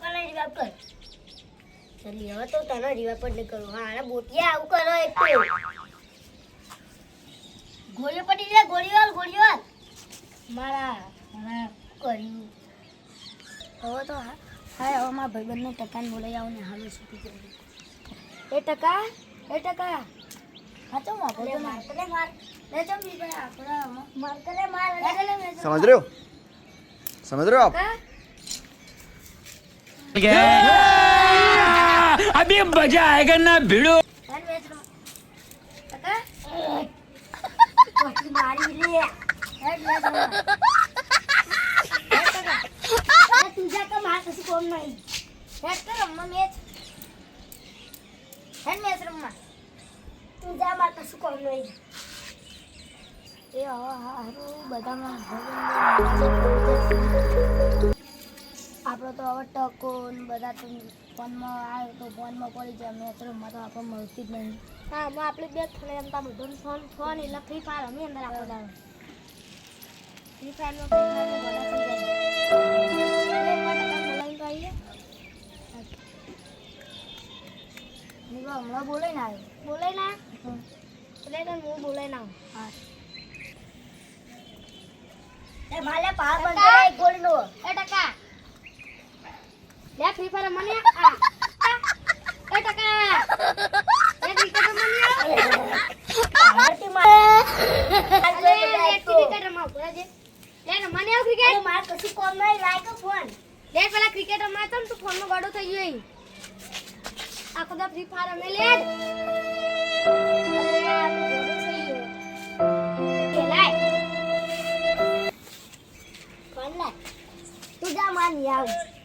ટકા રિવાઇવ કર ચલી હવે તો તને રિવાઇવ જ નહીં કરું. હા બોટિયા આવું કરો એક તો. ગોળીઓ પડી જાય ગોળીઓ ગોળીઓ. મારા મારા કર્યું હવે તો હા હા હવે મારા ભાઈબંધને ટકાને બોલાઈ આવું ને હાલો છૂટી જવું એ ટકા એ ટકા. સમજ રહ્યો? સમજ રહ્યો માર अभी मजा आएगा ना भिड़ो ચાલ વેચ લો ટકા કોઠી મારી લે હેડ લે જમા હેડ ટકા આ તું જા કે માર કશું કોમ નહીં હેડ કર રમવા મેચ હેડ મેચ રમવા તું જા માર કશું કોમ નહીં એ હા હારું બધામાં આપણો તો હવે ટકો ને બધા તો ફોનમાં આવે તો ફોનમાં પડી જાય. મેચ રમવા તો આપણને મળતી જ નહીં. હા હું આપણે બે ફોન રમતા બધું ફોન ફોન એટલે ફ્રી ફાયર અમે અંદર આપણે દાડો ફ્રી તો હમણાં બોલાઈ ના આવ્યો. બોલાઈ ના? એટલે તો હું બોલાઈ ના હા. એ ભાલે પાર બંધ કરે એક ગોળી નો એ ટકા લે ફ્રી ફાયર મને આ એ ટકા એ ક્રિકેટ મને તું જા માની આવ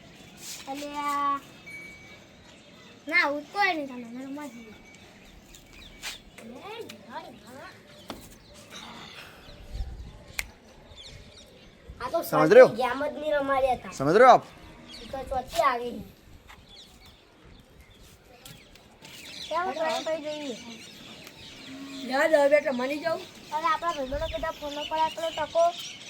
અલ્યા. ના આવું કોઈ નહીં તમે મારું મત સમજ રહ્યો? સમજ આપ? મની જાઉં. આપણા ભાઈબંધો બધા ફોન પર આટલો ટકો.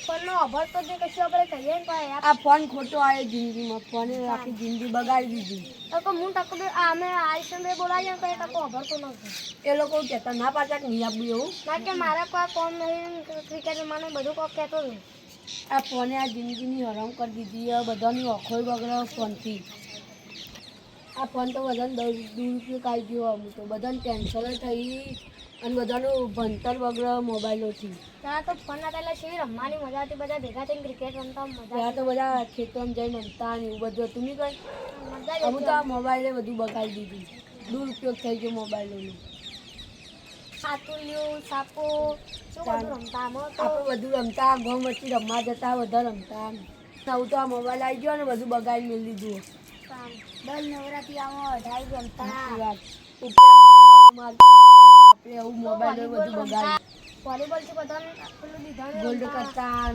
ફોનનો અભર તો જે કશું આપણે કહીએ ને કોઈ આ ફોન ખોટો આવ્યો જિંદગીમાં. ફોને આખી જિંદગી બગાડી દીધી. તો હું તકો અમે આયુષ્યન બે બોલાવીએ તો એ તકો અભર તો નથી એ લોકો કહેતા ના પાછા કે નહીં આપવું એવું? ના કે મારા કોઈ કોમ નહીં ક્રિકેટ રમવાનું બધું કોક કહેતો નહીં આ ફોને આ જિંદગીની હરામ કરી દીધી આ બધાની ઓખોય બગડ્યો ફોનથી. આ ફોન તો બધાને દર- દુરુપયોગ આવી ગયો અમુક તો. બધાને કેન્સલ થઈ. અને બધાનું ભણતર બગડે મોબાઈલોથી ત્યાં તો ફોન ના પહેલા શેર રમવાની મજા હતી બધા ભેગા થઈને ક્રિકેટ રમતા મજા ત્યાં તો બધા ખેતરમાં જઈને રમતા ને એવું બધું હતું નહીં કઈ? મજા હું તો આ મોબાઈલે બધું બગાડી દીધું. દુરુપયોગ થઈ ગયો મોબાઈલોનો સાતુલિયું સાપો શું બધું રમતા? આપણે બધું રમતા ઘઉં મચ્છી રમવા જતા બધા રમતા. નવું તો આ મોબાઈલ આવી ગયો ને બધું બગાડી મેળવી દીધું. દર નવરાત્રી આમાં અઢાઈ રમતા એવું મોબાઈલ બધું બગાડી. વોલીબોલથી ગોલ્ડ કરતા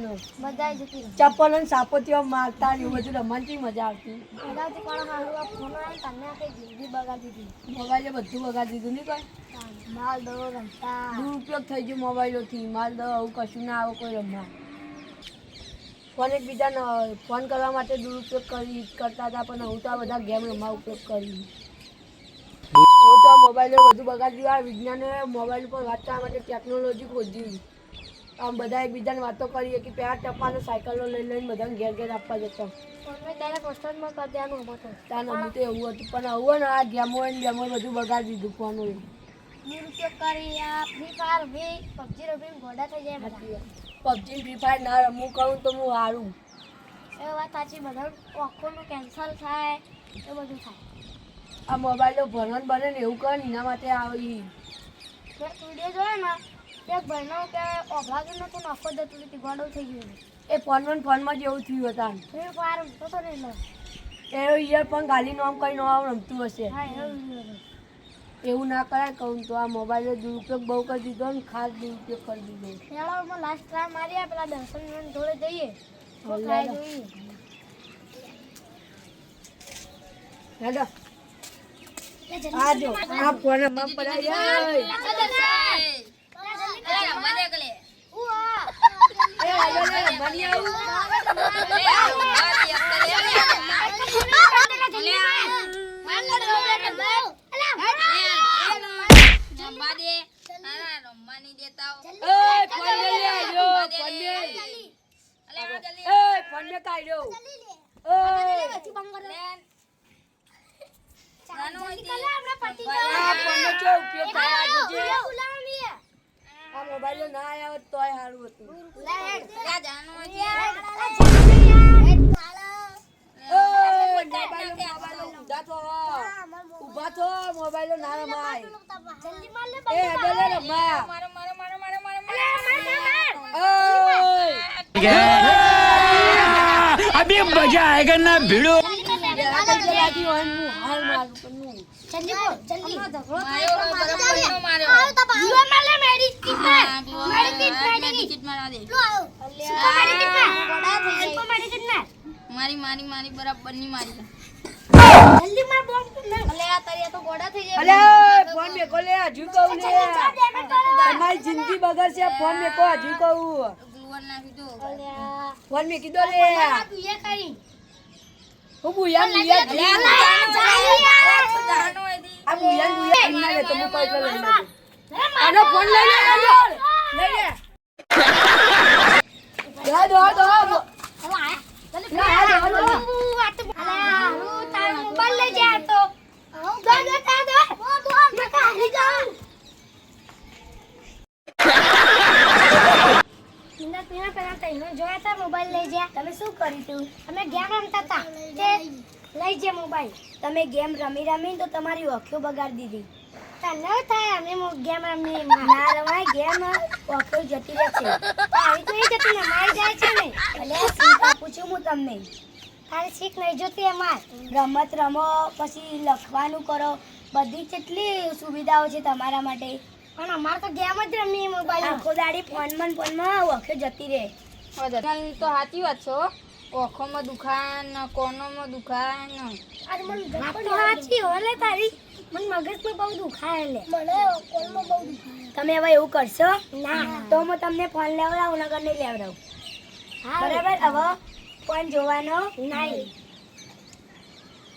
ચપ્પલ અને સાપોતીઓ મારતા ને એવું બધું રમવાની મજા આવતી. પણ હારું ફોન આવે તમને આખી જિંદગી બગાડી દીધી. મોબાઈલે બધું બગાડી દીધું નહીં કોઈ? માલ રમતા. દુરુપયોગ થઈ ગયો મોબાઈલોથી. માલ આવું કશું ના આવે કોઈ રમવા. ફોન એકબીજાને ફોન કરવા માટે દુરુપયોગ કરી કરતા હતા પણ હું તો આ બધા ગેમ રમવા ઉપયોગ કરી. હું તો મોબાઈલને વધુ બગાડ્યું આ વિજ્ઞાને મોબાઈલ પર વાત કરવા માટે ટેકનોલોજી ખોજી આમ બધા એકબીજાને વાતો કરીએ કે પહેલાં ટપાને સાયકલો લઈ લઈને બધાને ઘેર ઘેર આપવા જતા. ફોનને કરી દેવાનું અમારે તો. એવું હતું. પણ આવું ને આ ગેમો ને ગેમો બધું બગાડી દીધું ફોનોએ દુરુપયોગ કરી આ ફ્રી ફાયર રમી પબજી રમી ગોડા થઈ જાય બધા. પબજી ફ્રી ફાયર ના રમવું કહું તો હું હારું. એ વાત સાચી બધા આંખોનું કેન્સલ થાય એ બધું થાય. આ મોબાઈલો ભણવાનું બને ને એવું કરે એના માટે આવી. વીડિયો જોયો ને એક ભાઈનો કે ઓભળાતું નતું ને આંખો જતું હતી ગોડો થઈ ગયો એ ફોનમાં ફોનમાં જ એવું થયું હતા ફ્રી ફાયર રમતો તો ને એ ઇયરફોન ગાલી નો આમ કંઈ નો આમ રમતું હશે. એવું ના કરાય કહું તો આ મોબાઈલનો દુરુપયોગ બહુ કરી દીધો ને ખાસ દુરુપયોગ કરી દીધો. મેળામાં લાસ્ટ ટ્રાય મારી પેલા દર્શન જોડે જઈએ. તો તો. જોઈએ. હેડો આજો આ ફોન મમ પર આય ફોન મેં કાઢ્યો મોબાઈલ ના આવ્યો તોય સારું હતું. મારી મારી મારી બરાબરની મારી જલ્દી માર બોમ્બ અલે આ તરિયા તો ગોડા થઈ અલે ફોન મેકો લે હજુ કહું તમારી જિંદગી ફોન મેકો હજુ કહું ગ્લુઅર નાખી દો અલ્યા ફોન મેકી દો લે તું એ કરી હું બુયા બુયા જાય યાર આ બુયા બુયા ના લે તો હું પૈસા લઈ લઉં. આનો ફોન લઈ લે લઈ લે. લઈ લે દો દો દો મોબાઈલ લઈ જા તમે શું કર્યું તું? અમે ગેમ રમતા હતા તે લઈ જે મોબાઈલ તમે ગેમ રમી રમી તો તમારી ઓખીઓ બગાડી દીધી. તને થાય અમે ગેમ રમી ના રમાય ગેમ ઓખીઓ જતી રહે છે. આવી તો એ જતી ને મારી જાય છે ને. એટલે પૂછું હું તમને. તારે શીખ નહીં જોતી એમાં રમત રમો પછી લખવાનું કરો. બધી કેટલી સુવિધાઓ છે તમારા માટે. પણ અમારે તો ગેમ જ રમીએ મોબાઈલ આખો દાડી ફોનમાં ને ફોનમાં વખે જતી રહે. તો સાચી વાત છો ઓખોમાં દુખાન કોનોમાં દુખાન. આજ મને તો સાચી હોલે તારી. મને મગજમાં બહુ દુખાય લે. મને કોલમાં બહુ દુખાય. તમે હવે એવું કરશો? ના. તો હું તમને ફોન લેવડાવું નગર નહીં લેવડાવું. બરાબર? હવે ફોન જોવાનો નહીં.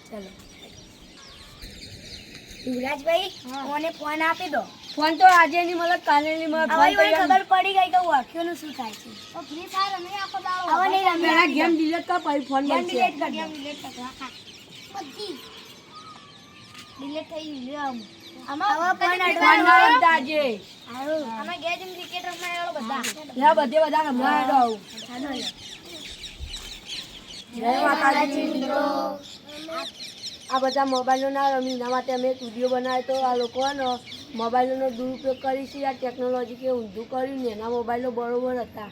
ચલો. યુવરાજભાઈ મને ફોન આપી દો ફોન તો આજે ની મળે કાલે ની મળે હવે ફોન તો ખબર પડી ગઈ કે વાક્યોનું શું થાય છે. તો ફ્રી ફાયર અમે આખો દાડો હવે નહીં રમે આ ગેમ ડિલીટ કર પછી ફોન ગેમ કર ગેમ ડિલીટ કર બધી. ડિલીટ થઈ ગયું આમ. ના આ બધા મોબાઈલ ના રમી એના માટે અમે એક વીડિયો બનાવ્યો તો આ લોકોનો મોબાઈલોનો દુરુપયોગ કરી છે આ ટેકનોલોજી કે ઊંધું કર્યું ને એના મોબાઈલો બરોબર હતા.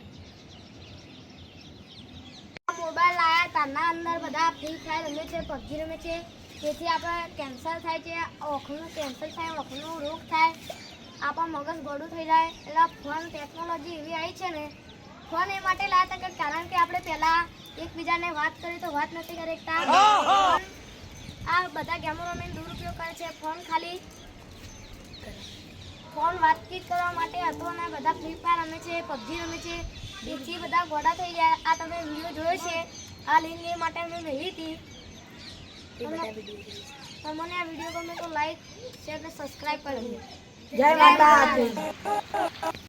મોબાઈલ આવ્યા તાના અંદર બધા ફ્રી ફાયર રમે છે પબજી રમે છે. તેથી આપણે કેન્સર થાય છે ઓખનું કેન્સર થાય ઓખનો રોગ થાય. આપણા મગજ ગોડું થઈ જાય. એટલે ફોન ટેકનોલોજી એવી આવી છે ને ફોન એ માટે લાયા હતા કે કારણ કે આપણે પહેલા એકબીજાને વાત કરી તો વાત નથી કરી આ બધા ગેમો રમીને દુરુપયોગ કરે છે ફોન ખાલી ફોન વાતચીત કરવા માટે હતો અને બધા ફ્રી ફાયર રમે છે પબજી રમે છે તેથી બધા ગોડા થઈ ગયા. આ તમે વીડિયો જોયો છે? આ લિંક એ માટે અમે મેળવી હતી. તમને આ વીડિયો ગમે તો લાઈક શેર અને સબસ્ક્રાઈબ કરજો જય માતા